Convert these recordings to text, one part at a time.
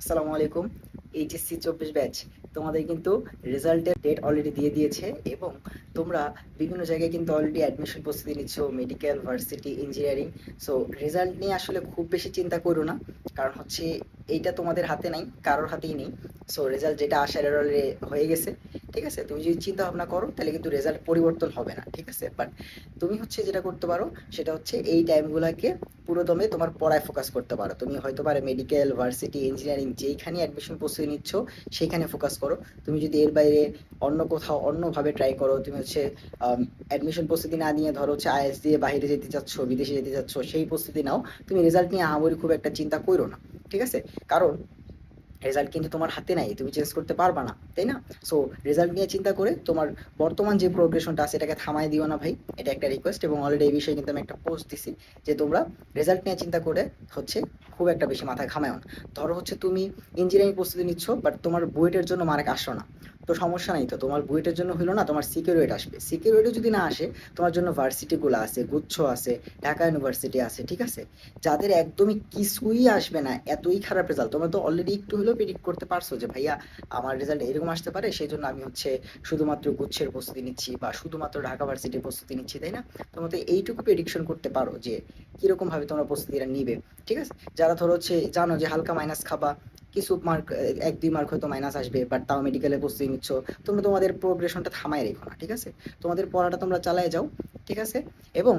আসসালামু আলাইকুম, এইচএসসি চব্বিশ ব্যাচ। তোমাদের কিন্তু রেজাল্টের ডেট অলরেডি দিয়ে দিয়েছে এবং তোমরা বিভিন্ন জায়গায় কিন্তু অলরেডি অ্যাডমিশন প্রস্তুতি নিচ্ছ medical varsity engineering so result নিয়ে আসলে খুব বেশি চিন্তা করো না, কারণ হচ্ছে এইটা তোমাদের হাতে নাই, কারোর হাতেই নেই। সো রেজাল্ট যেটা আসার হয়ে গেছে। ঠিক আছে? তুমি যদি চিন্তা ভাবনা করো, তাহলে কিন্তু রেজাল্ট পরিবর্তন হবে না, ঠিক আছে? বাট তুমি হচ্ছে যেটা করতে পারো, সেটা হচ্ছে এই টাইমগুলোকে পুরো দমে তোমার পড়ায় ফোকাস করতে পারো। তুমি হয়তো পারে মেডিকেল ভার্সিটি ইঞ্জিনিয়ারিং যেইখানে অ্যাডমিশন প্রস্তুতি নিচ্ছ, সেইখানে ফোকাস করো। তুমি যদি এর বাইরে অন্য কোথাও অন্যভাবে ট্রাই করো, তুমি হচ্ছে অ্যাডমিশন প্রস্তুতি না নিয়ে ধরো হচ্ছে আইএস দিয়ে বাইরে যেতে চাচ্ছ, বিদেশে যেতে চাচ্ছ, সেই প্রস্তুতি নাও, তুমি রেজাল্ট নিয়ে আহামরি খুব একটা চিন্তা করো না, ঠিক আছে? কারণ রেজাল্ট কিন্তু তোমার হাতে নাই, তুমি চেঞ্জ করতে পারবা না, তাই না? সো রেজাল্ট নিয়ে চিন্তা করে তোমার বর্তমান যে প্রোগ্রেশনটা আছে, এটাকে থামাই দিও না ভাই, এটা একটা রিকোয়েস্ট এবং অলরেডি এই বিষয়ে কিন্তু আমি একটা পোস্ট দিছি, যে তোমরা রেজাল্ট নিয়ে চিন্তা করে হচ্ছে খুব একটা বেশি মাথায় ঘামায় ধরো হচ্ছে তুমি ইঞ্জিনিয়ারিং প্রস্তুতি নিচ্ছ বাট তোমার বুয়েটের জন্য মার্ক আসো না। তো সমস্যা নাই তো। তোমার বুয়েটের জন্য হলো না, তোমার সিকিউরিটি আসবে। সিকিউরিটি যদি না আসে, তোমার জন্য ভার্সিটিগুলো আছে, গুচ্ছ আছে, ঢাকা ইউনিভার্সিটি আছে, ঠিক আছে? যাদের একদমই কিছুই আসবে না, এতই খারাপ রেজাল্ট তোমরা তো অলরেডি একটু হলেও প্রেডিক্ট করতে পারছ যে, ভাইয়া, আমার রেজাল্ট এরকম আসতে পারে সেই জন্য আমি হচ্ছে শুধুমাত্র গুচ্ছের প্রস্তুতি নিচ্ছি বা শুধুমাত্র ঢাকা ভার্সিটির প্রস্তুতি নিচ্ছি, তাই না? তোমরা তো এইটুকু প্রেডিকশন করতে পারো যে কীরকম ভাবে তোমরা প্রস্তুতিটা নিবে, ঠিক আছে? যারা ধরো হচ্ছে জানো যে, হালকা মাইনাস খাবা কিছু মার্ক এক, দুই মার্ক হয়তো মাইনাস আসবে বাট তাও মেডিকেলে প্রস্তুতি নিচ্ছ। তোমরা তোমাদের প্রোগ্রেশনটা থামায় রেখো না, ঠিক আছে? তোমাদের পড়াটা তোমরা চালায় যাও, ঠিক আছে? এবং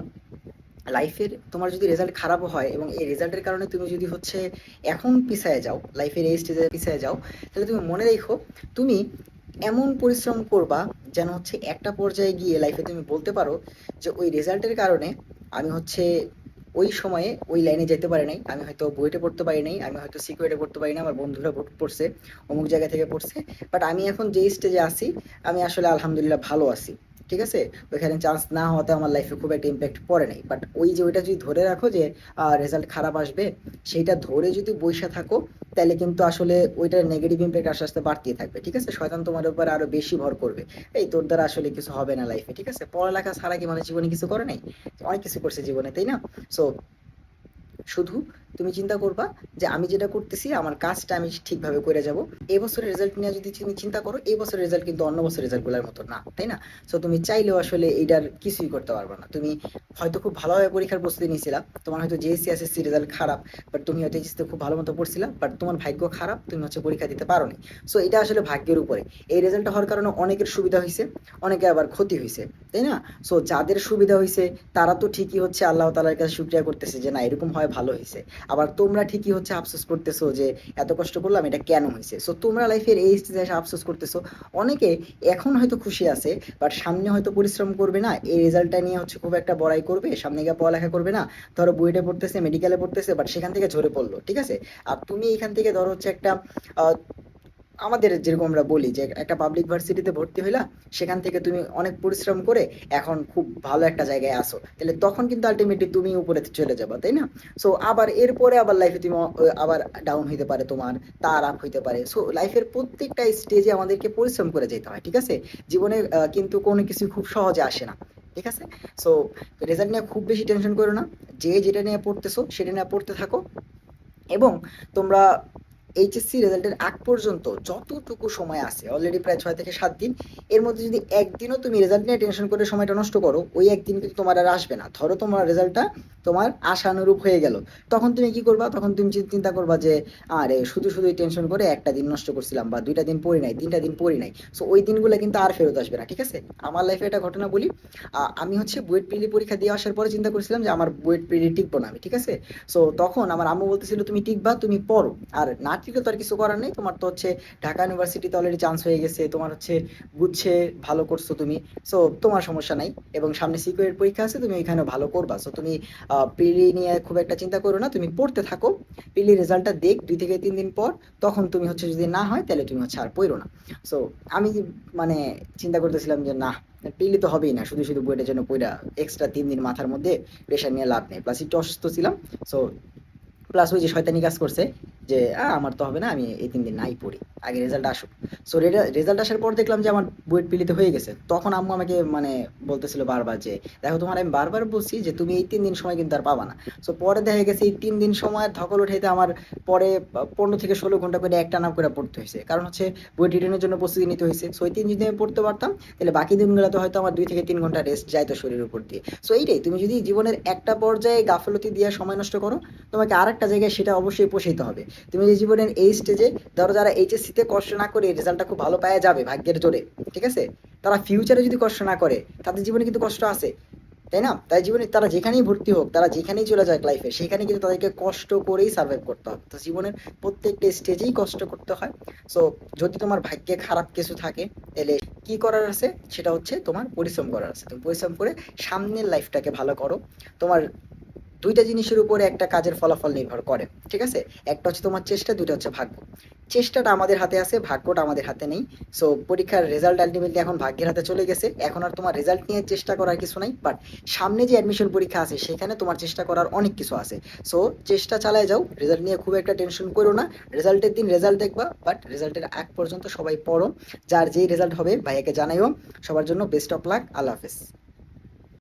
লাইফের তোমার যদি রেজাল্ট খারাপও হয় এবং এই রেজাল্টের কারণে তুমি যদি হচ্ছে এখন পিছায় যাও লাইফের এই স্টেজে পিছায় যাও, তাহলে তুমি মনে রেখো, তুমি এমন পরিশ্রম করবা যেন হচ্ছে একটা পর্যায়ে গিয়ে লাইফে তুমি বলতে পারো যে ওই রেজাল্টের কারণে আমি হচ্ছে ওই সময়ে ওই লাইনে যেতে পারে নাই। আমি হয়তো বুয়েটে পড়তে পারি নাই, আমি হয়তো সিকিউরিটি পড়তে পারি না, আমার বন্ধুরা পড়ছে, অমুক জায়গা থেকে পড়ছে। বাট আমি এখন যে স্টেজে আছি, আমি আসলে আলহামদুলিল্লাহ ভালো আছি। ঠিক আছে? ওইখানে চান্স না হওয়াতে আমার লাইফে খুব একটা ইম্প্যাক্ট পড়ে নাই। বাট ওই যে ওইটা যদি ধরে রাখো যে রেজাল্ট খারাপ আসবে সেইটা ধরে যদি বসে থাকো, তাহলে কিন্তু আসলে ওইটার নেগেটিভ ইম্প্যাক্ট আস্তে আস্তে বাড়তেই থাকবে, ঠিক আছে? শয়তান তোমার উপর আরও বেশি ভর করবে। এই তোর দ্বারা আসলে কিছু হবে না লাইফে ঠিক আছে? পড়ালেখা ছাড়া কি মানে জীবনে কিছু করে নাই? অনেক কিছু করছে জীবনে, তাই না? সো শুধু তুমি চিন্তা করবা যে আমি যেটা করতেছি, আমার কাজটা আমি ঠিকভাবে করে যাব। এই বছরের রেজাল্ট নিয়ে যদি তুমি চিন্তা করো এই বছরের রেজাল্ট কিন্তু অন্য বছরের রেজাল্টগুলোর মতো না, তাই না? সো তুমি চাইলেও আসলে এইটার কিছুই করতে পারবে না। তুমি হয়তো খুব ভালোভাবে পরীক্ষার প্রস্তুতি নিয়েছিলা তোমার হয়তো জেএসসি এসএসসি রেজাল্ট খারাপ বাট তুমি হয়তো এইচএসসি খুব ভালো মতো পড়ছিলা বাট তোমার ভাগ্য খারাপ, তুমি হচ্ছে পরীক্ষা দিতে পারো নি সো এটা আসলে ভাগ্যের উপরে। এই রেজাল্টটা হওয়ার কারণে অনেকের সুবিধা হয়েছে অনেকে আবার ক্ষতি হয়েছে তাই না? সো যাদের সুবিধা হয়েছে তারা তো ঠিকই হচ্ছে আল্লাহ তালার কাছে শুক্রিয়া করতেছে যে না, এরকম হয় ভালো হয়েছে। আবার তোমরা ঠিকই হচ্ছে আফসোস করতেছো যে, এত কষ্ট করলাম, এটা কেন হয়েছে? সো তোমরা লাইফের এই স্টেজে এসে আফসোস করতেছো। অনেকে এখন হয়তো খুশি আছে বাট সামনে হয়তো পরিশ্রম করবে না। এই রেজাল্টটা নিয়ে হচ্ছে খুব একটা বড়াই করবে, সামনে গিয়ে পড়ালেখা করবে না। ধরো বুয়েটে পড়তেছে মেডিকেলে পড়তেছে বাট সেখান থেকে ঝরে পড়ল, ঠিক আছে? আর তুমি এখান থেকে ধরো হচ্ছে একটা আমাদের যেরকম আমরা বলি যে একটা পাবলিক ভার্সিটিতে ভর্তি হইলা, সেখান থেকে তুমি অনেক পরিশ্রম করে এখন খুব ভালো একটা জায়গায় আসো। তাহলে তখন কিন্তু আলটিমেটলি তুমি উপরে চলে যাবা, তাই না? সো আবার এরপরে আবার লাইফে তুমি আবার ডাউন হইতে পারে তোমার, তার আপ হইতে পারে। সো লাইফের প্রত্যেকটা স্টেজে আমাদেরকে পরিশ্রম করে যেতে হয়, ঠিক আছে? জীবনে কিন্তু কোনো কিছু খুব সহজে আসে না, ঠিক আছে? সো রেজাল্ট নিয়ে খুব বেশি টেনশন করো না। যে যেটা নিয়ে পড়তেছো, সেটা নিয়ে পড়তে থাকো। এবং তোমরা এইচএসসি রেজাল্টের আগ পর্যন্ত যতটুকু সময় আছে অলরেডি প্রায় ছয় থেকে সাত দিন, এর মধ্যে যদি একদিনও তুমি রেজাল্ট নিয়ে টেনশন করে সময়টা নষ্ট করো, ওই একদিন কিন্তু তোমার আর আসবে না। ধরো তোমার রেজাল্টটা তোমার আশানুরূপ হয়ে গেল। তখন তুমি কি করবা? তখন তুমি চিন্তা করবা যে, আরে শুধু শুধুই টেনশন করে একটা দিন নষ্ট করছিলাম বা দুইটা দিন পড়ি নাই, তিনটা দিন পড়ি নাই। সো ওই দিনগুলো কিন্তু আর ফেরত আসবে না, ঠিক আছে? আমার লাইফে একটা ঘটনা বলি। আমি হচ্ছে বুয়েট পিলি পরীক্ষা দিয়ে আসার পরে চিন্তা করছিলাম যে আমার বুয়েট পিলি টিকবো না আমি, ঠিক আছে? সো তখন আমার আম্মু বলতেছিল, তুমি টিকবা, তুমি পড়ো। আর না টিকলে তো আর কিছু করার নেই। তোমার তো হচ্ছে ঢাকা ইউনিভার্সিটিতে অলরেডি চান্স হয়ে গেছে, তোমার হচ্ছে গুচ্ছে ভালো করছ তুমি। সো তোমার সমস্যা নাই। এবং সামনে সিকিউরিটি পরীক্ষা আছে, তুমি এখানে ভালো করবা। সো তুমি পিলি নিয়ে খুব একটা চিন্তা করো না, তুমি পড়তে থাকো। পিলি রেজাল্টটা দেখ, দুই থেকে তিন দিন পর, তখন তুমি হচ্ছে যদি না হয়, তাহলে তুমি হচ্ছে আর পড়ো না। সো আমি মানে চিন্তা করতেছিলাম যে না পিলি তো হবেই না, শুধু শুধু বইটার জন্য পড়া এক্সট্রা তিন দিন মাথার মধ্যে প্রেশার নিয়ে লাভ নেই। প্লাস একটু অসুস্থ ছিলাম সো প্লাস ওই যে শয়তানি কাজ করছে যে আমার তো হবে না, আমি এই তিন দিন নাই পড়ি। আগে রেজাল্ট আসুক। সো রেজাল্ট আসার পর দেখলাম যে আমার বুয়েট পিলিতে হয়ে গেছে। তখন আম্মু আমাকে মানে বলতেছিল বারবার যে, দেখো, তোমার আমি বারবার বলছি যে, তুমি এই তিন দিন সময় কিন্তু আর পাবা না। সো পরে দেখা গেছে এই তিন দিন সময় ধকল উঠাইতে আমার পরে পনেরো থেকে ষোলো ঘণ্টা করে একটা নাম করে পড়তে হয়েছে। কারণ হচ্ছে বুয়েট রিটার্নের জন্য প্রস্তুতি নিতে হয়েছে। সো এই তিন দিন আমি পড়তে পারতাম, তাহলে বাকি দিনগুলোতে হয়তো আমার দুই থেকে তিন ঘণ্টা রেস্ট যাইতো শরীরের উপর দিয়ে। সো এইটাই, তুমি যদি জীবনের একটা পর্যায়ে গাফলতি দিয়ে সময় নষ্ট করো তোমাকে আরেকটা জায়গায় সেটা অবশ্যই পোষাইতে হবে। তুমি যে জীবনের এই স্টেজে ধরো যারা এইচএসসিতে কষ্ট না করে রেজাল্টটা খুব ভালো পাওয়া যাবে ভাগ্যের জোরে, ঠিক আছে? তারা ফিউচারে যদি কষ্ট না করে, তাদের জীবনে কিন্তু কষ্ট আছে, তাই না? তাই জীবনে তারা যেখানেই ভর্তি হোক, তারা যেখানেই চলে যায় লাইফে সেখানে কিন্তু তাদেরকে কষ্ট করেই সার্ভাইভ করতে হবে। তো জীবনের প্রত্যেকটা স্টেজেই কষ্ট করতে হয়। সো যদি তোমার ভাগ্যে খারাপ কিছু থাকে, তাহলে কি করার আছে? সেটা হচ্ছে তোমার পরিশ্রম করার আছে। তুমি পরিশ্রম করে সামনের লাইফটাকে ভালো করো। তোমার দুইটা জিনিসের উপরে একটা কাজের ফলাফল নির্ভর করে, ঠিক আছে? একটা হচ্ছে তোমার চেষ্টা, দুইটা হচ্ছে ভাগ্য। চেষ্টাটা আমাদের হাতে আছে, ভাগ্যটা আমাদের হাতে নেই। সো পরীক্ষার রেজাল্ট আলটিমেটলি এখন ভাগ্যের হাতে চলে গেছে। এখন আর তোমার রেজাল্ট নিয়ে চেষ্টা করার কিছু নাই বাট সামনে যে অ্যাডমিশন পরীক্ষা আছে, সেখানে তোমার চেষ্টা করার অনেক কিছু আছে। সো চেষ্টা চালায় যাও রেজাল্ট নিয়ে খুব একটা টেনশন করো না। রেজাল্টের দিন রেজাল্ট দেখবা বাট রেজাল্টের আগ পর্যন্ত সবাই পড়ো। যার যেই রেজাল্ট হবে, ভাইয়াকে জানাইও। সবার জন্য বেস্ট অফ লাক আল্লাহ হাফেজ।